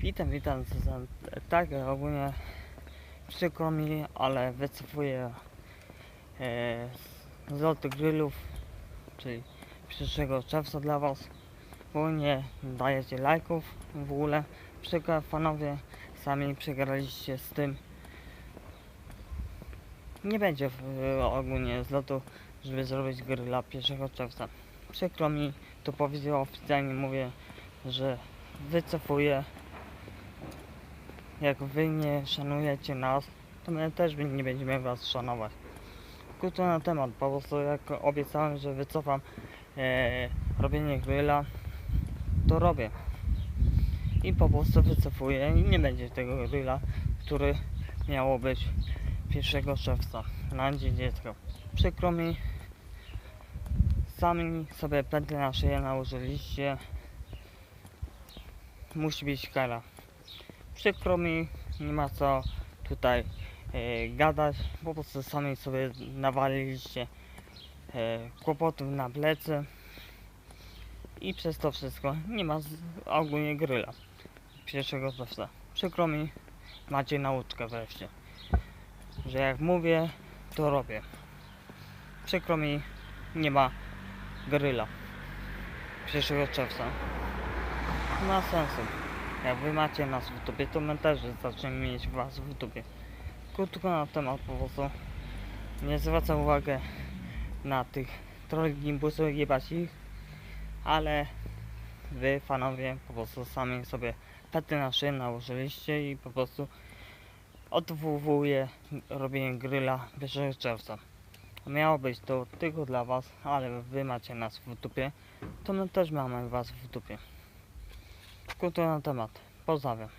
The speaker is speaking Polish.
Witam, witam. Tak, ogólnie przykro mi, ale wycofuję e, z lotu grillów, czyli przyszłego czerwca dla Was. Bo nie dajecie lajków w ogóle. Przykro panowie, sami przegraliście z tym. Nie będzie e, ogólnie z lotu, żeby zrobić grilla 1 czerwca. Przykro mi, to powiedział oficjalnie, mówię, że wycofuję jak wy nie szanujecie nas, to my też nie będziemy was szanować. Krótko na temat, po prostu jak obiecałem, że wycofam e, robienie grilla, to robię. I po prostu wycofuję i nie będzie tego grilla, który miało być 1 czerwca na Dzień Dziecka. Przykro mi, sami sobie pętlę na szyję nałożyliście. Musi być kara przykro mi, nie ma co tutaj e, gadać, po prostu sami sobie nawaliliście e, kłopotów na plecy i przez to wszystko nie ma z, ogólnie gryla pierwszego czerwca. Przykro mi, macie nauczkę wreszcie, że jak mówię, to robię. Przykro mi, nie ma gryla 1 czerwca. Ma sensu. Jak wy macie nas w dupie, to my też zaczniemy mieć was w dupie. Krótko na temat po prostu. Nie zwracam uwagi na tych trollingbusów, jebać ich, ale wy panowie po prostu sami sobie pety na szyję nałożyliście i po prostu odwołuję robienie grilla 1 czerwca. Miało być to tylko dla was, ale wy macie nas w dupie, to my też mamy was w dupie. Krótko na temat. Pozdrawiam.